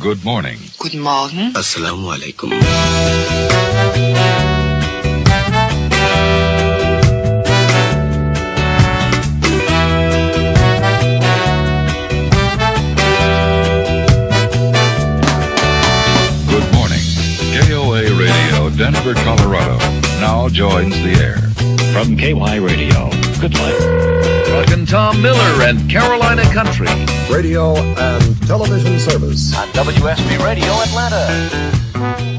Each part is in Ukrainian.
Good morning. Guten Morgen. Assalamu alaikum. Good morning. KOA Radio, Denver, Colorado, now joins the air. From KY Radio. Good luck. Doug and Tom Miller and Carolina Country. radio and television service. On WSB Radio Atlanta.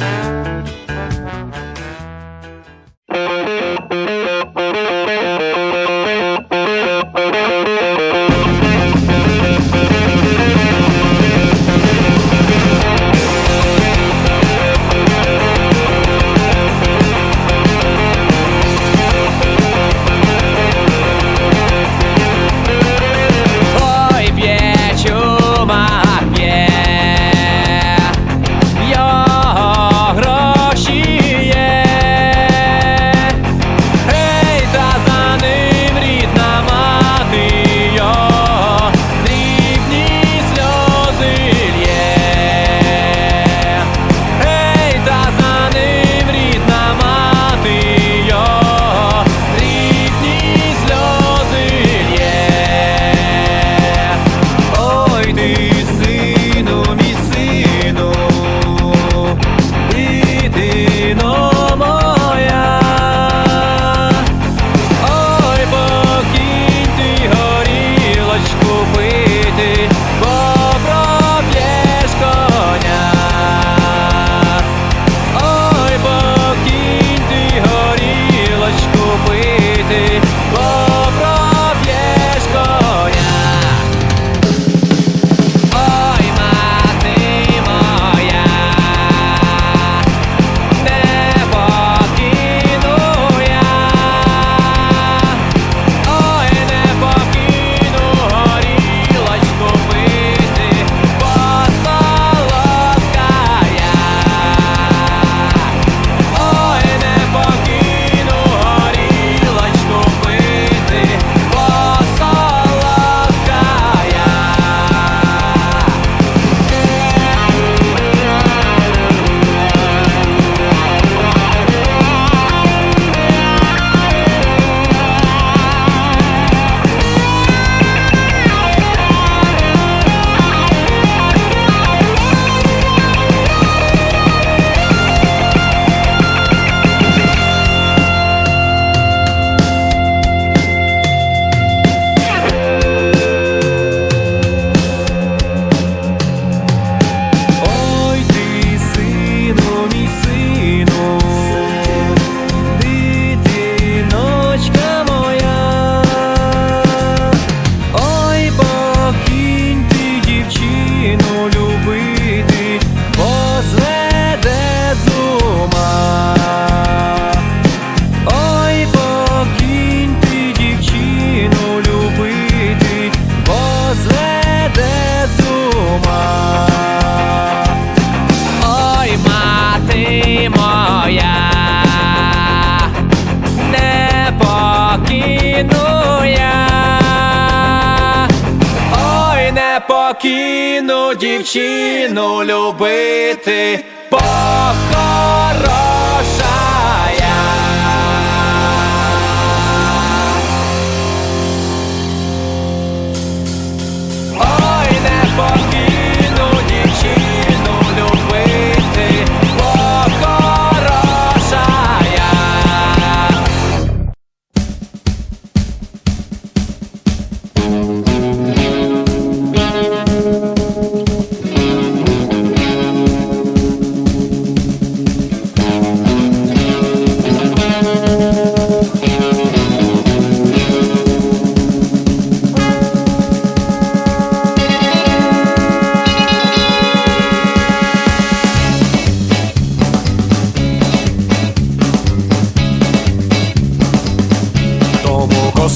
Дівчину любити, бо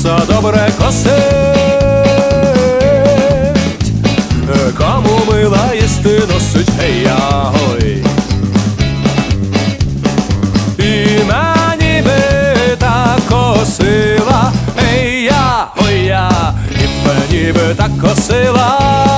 Коса добре косить, Е, кому мила їсти носить, гей гой. І мені би так косила, ей я, ой я, і мені би так косила.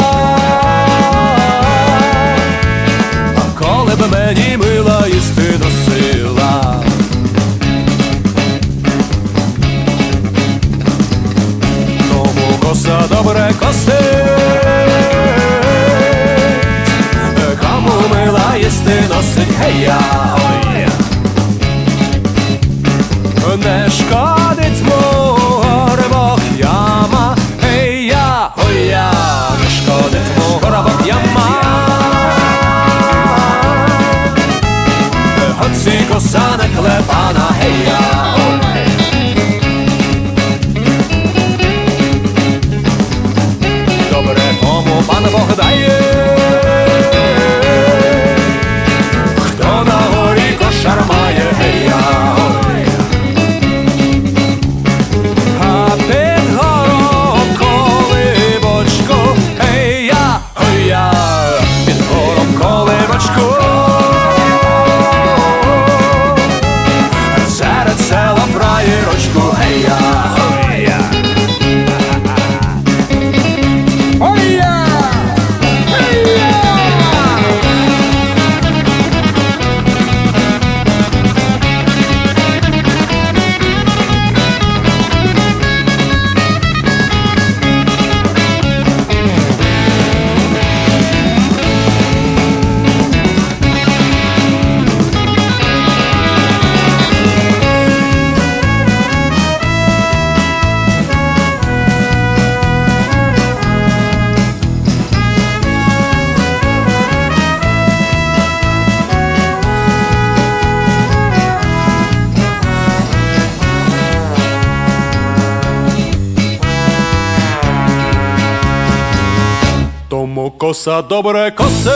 Тому коса добре косить,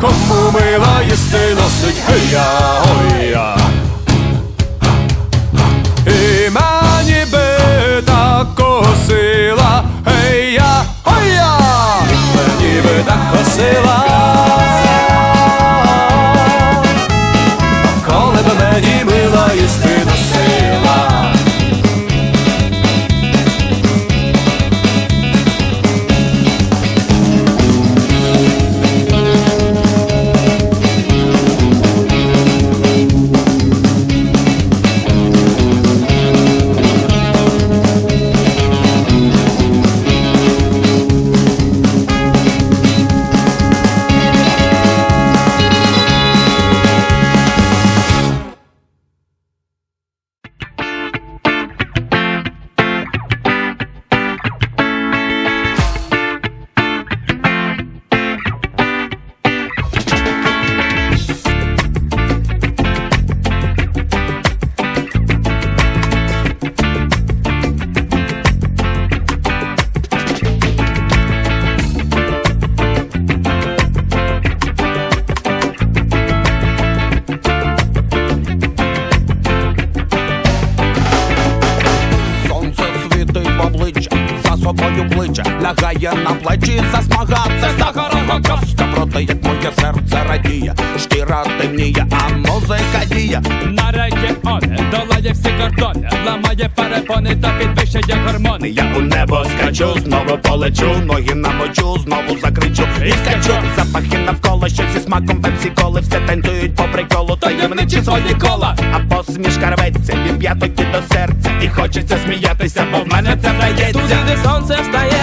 кому мила їсти носить, гей-я, ой-я. І мені би так косила, гей-я, ой-я, мені би так косила. Лягає на плечі, засмага, це загорова казка про те, як моє серце радіє, шкіра темніє, а музика діє. На регіони долає всі кордони, ламає перепони та підвищує гормони. Я у небо скачу, знову полечу, ноги намочу, знову закричу і скачу. Запахи навколо, що зі смаком пепсі коли все танцюють по приколу, таємничі свої кола. А посмішка рветься від п'ятоки до серця, і хочеться сміятися, бо в мене це вдається. Туди, де сонце встає,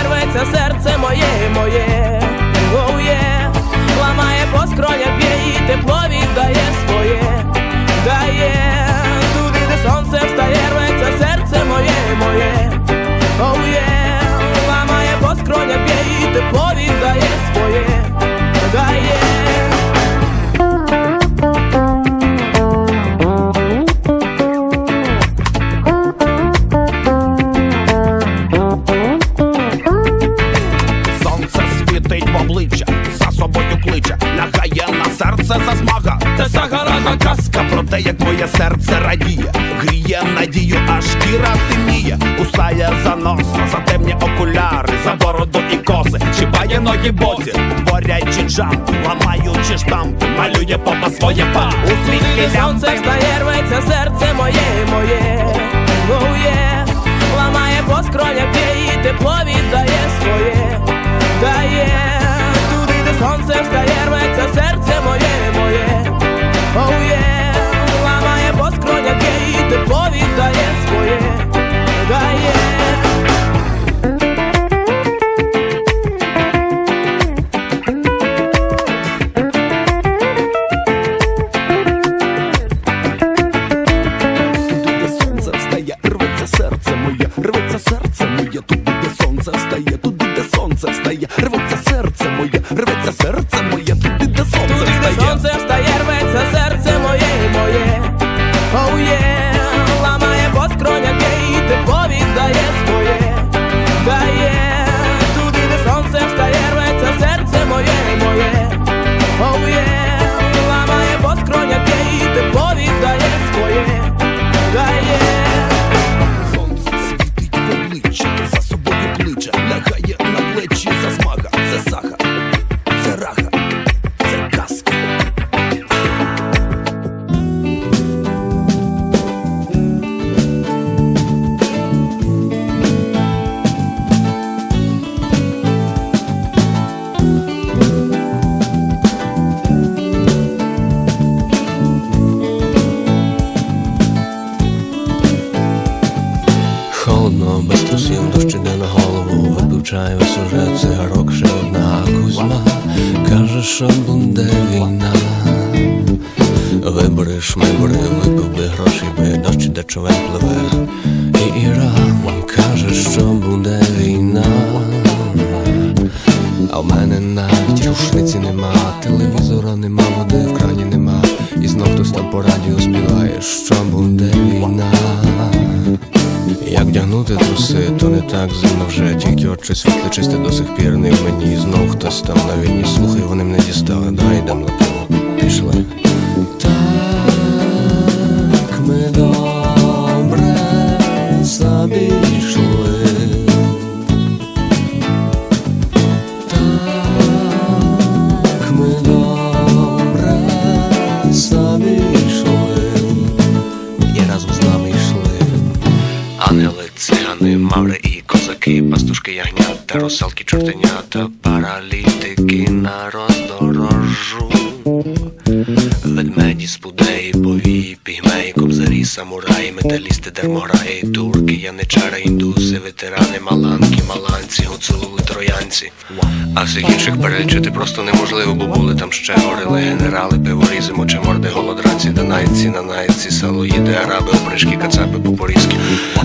лягає на серце засмага. Це загорана казка про те, як моє серце радіє, гріє надію, а шкіра темніє, кусає за нос, за темні окуляри, за бороду і коси, чіпає ноги босі, творячи джамп, ламаючи штамп, малює попа своє па, усміхи Сонце лямпи. встає, рветься серце моє, моє, оу є Ламає по скронях, б'є і тепло віддає своє, дає. Де сонце встає, моє, моє, Oh. Це рок, ще одна кузьма, каже, що буде війна. Вибори, шмибори, випив би гроші, би дощ де човен пливе. І Іран каже, що буде війна. А в мене навіть рушниці нема, телевізора нема, води в крані нема. І знов хтось там по радіо співає, що буде війна. Як вдягнути труси, то не так зимно вже. Тільки очі світле чисте до сих пір не в мені. Знов хтось там на війні слухай, вони мене дістали, давай йдем на пиво, пішли русалки, Всіх інших перелічити просто неможливо, бо були там ще горили, генерали, пиворізи, мочеморди, голодранці, данайці, нанайці, салоїди, араби, опришки, кацапи, попорізки,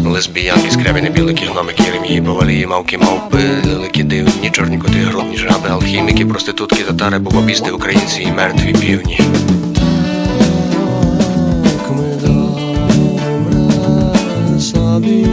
лесбіянки, скрябіни, білики, гномики, ремії, повалії, мавки, мавпи, лилики, дивні, чорні коти, гробні жаби, алхіміки, проститутки, татари, бобобісти, українці і мертві півні. Так ми добре собі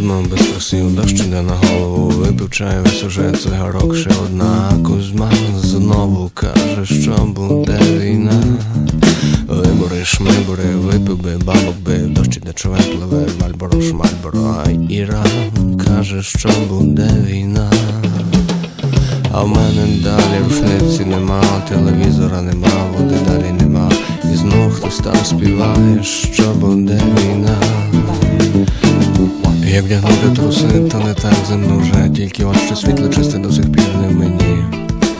Холодно, без трусів, дощ іде на голову, випив чаю, весь уже цигарок, ще одна Кузьма знову каже, що буде війна. Вибори, шмибори, випив би, бабок би, дощ іде човен пливе, Мальборо, шмальборо, а Іран каже, що буде війна. А в мене далі рушниці нема, телевізора нема, води далі нема. І знов хтось там співає, що буде війна. Як вдягнути труси, то не так зимно тільки що світло чисте до сих пір не мені.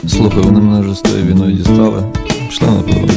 Слухай, вони мене вже з тою війною дістали. Пішли на пиво.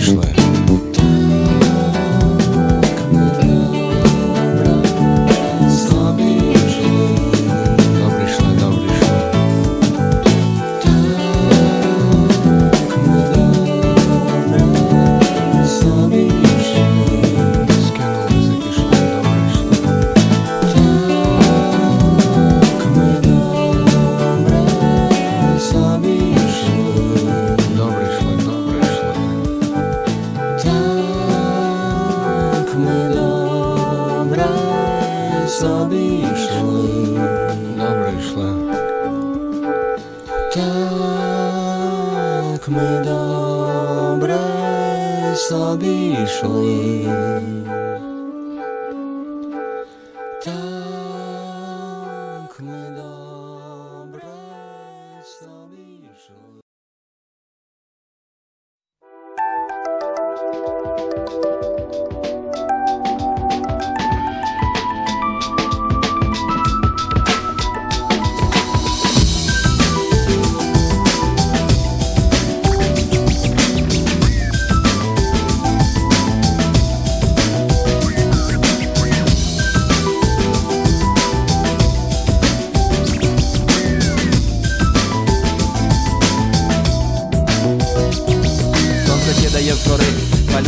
Так ми добре собі йшли.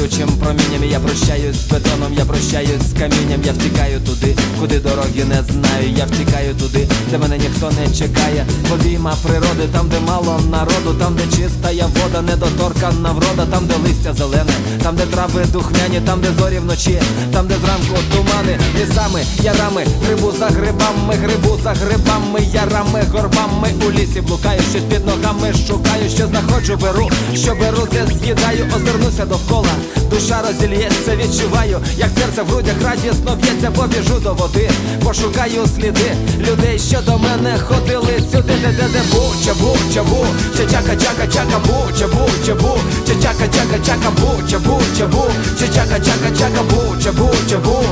Кидає промінням Я прощаюсь з бетоном, я прощаюсь з камінням Я втікаю туди, куди дороги не знаю Я втікаю туди, де мене ніхто не чекає. Обійма природи, там, де мало народу, там, де чиста я вода, недоторкана врода, там, де листя зелене, там, де трави духмяні, там, де зорі вночі, там, де зранку тумани, лісами, ярами, грибу за грибами, грибу за грибами, ярами, горбами у лісі блукаю, щось під ногами шукаю, що знаходжу, беру, що беру, де з'їдаю, озирнуся довкола, душа розільється, відчуваю, як серце в грудях радісно б'ється, побіжу до води, пошукаю сліди людей, що до мене ходили сюди, де де де бу, чабу, чабу, че чака чака бу, чабу, чабу, че чака чака бу, чабу, чабу, че чака чака бу, чабу, чабу.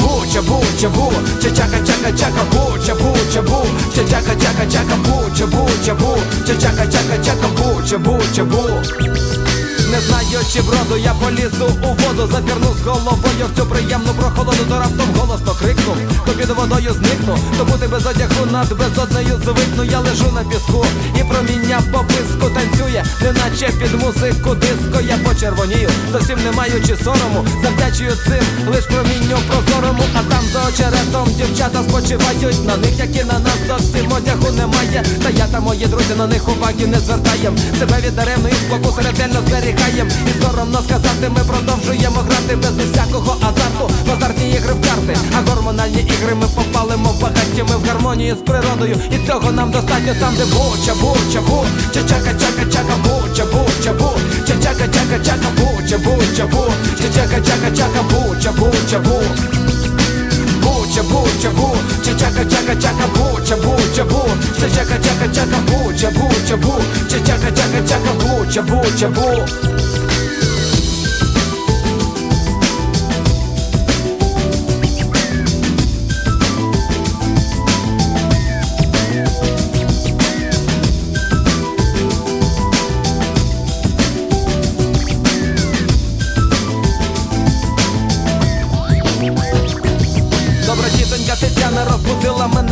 Бу, чабу, чабу, че чака чака бу, чабу, чабу, че чака чака бу, чабу, чабу, че чака чака чака бу, чабу, чабу. Не знаю, чи вроду я полізу у воду, запірну з головою в цю приємну прохолоду, то раптом під водою зникну, то бути без одягу над безоднею звикну, я лежу на піску, і проміння по писку танцює, неначе під музику диско, я почервонію, зовсім не маючи сорому, завдячую цим лиш промінню прозорому, а там за очеретом дівчата спочивають на них, як і на нас зовсім одягу немає. Та я та мої друзі на них уваги не звертаєм. Себе від даремної спокуси ретельно зберігаєм. І соромно сказати, ми продовжуємо грати без усякого азарту. В азартні ігри в карти, а гормональні ігри ми попалимо в багаті, ми в гармонії з природою. І цього нам достатньо там, де бу, чабу, чабу, че чака чака чака бу, чабу, чабу, че чака чака чака бу, чабу, чабу, че чака чака чака бу, чабу, чабу. Бу, чабу, чабу, че чака чака чака бу, чабу, чабу, че чака чака чака бу, чабу, чабу, че чака чака чака бу, чабу, чабу.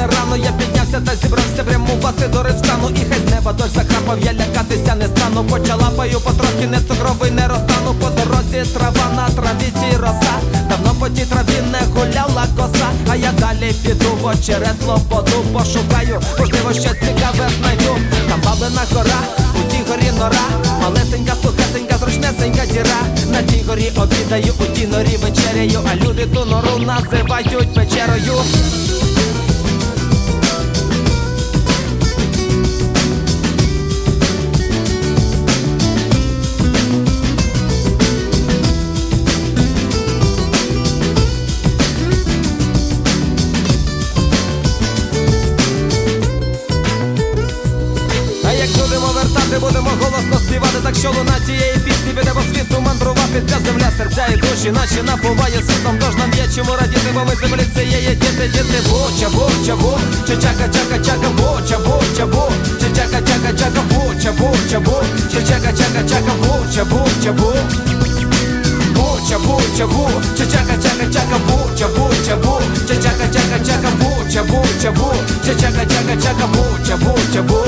Мене рано. Я піднявся та зібрався прямувати до ревстану. І хай з неба дощ закрапав, я лякатися не стану. Почала паю потрохи, не цукровий не розтану. По дорозі трава на травіці роса. Давно по тій траві не гуляла коса. А я далі піду в очерет лободу пошукаю. Можливо, щось цікаве знайду. Там бабина гора, у тій горі нора. Малесенька, сухесенька, зручнесенька діра. На тій горі обідаю, у тій норі вечеряю, а люди ту нору називають печерою. Ця земля, серця і душі наші напуває світом Тож нам є чому радіти, бо ми землі цієї діти, діти Буча, буча, бу, чи чака, чака, чака, буча, буча, бу, чи чака, чака, чака, буча, буча, бу, чи чака, чака, чака, буча, буча, бу Буча, буча, бу, чи чака, чака, чака, буча, буча, бу, чи чака, чака, чака, буча, буча, бу, чи чака, чака, чака, буча, буча, бу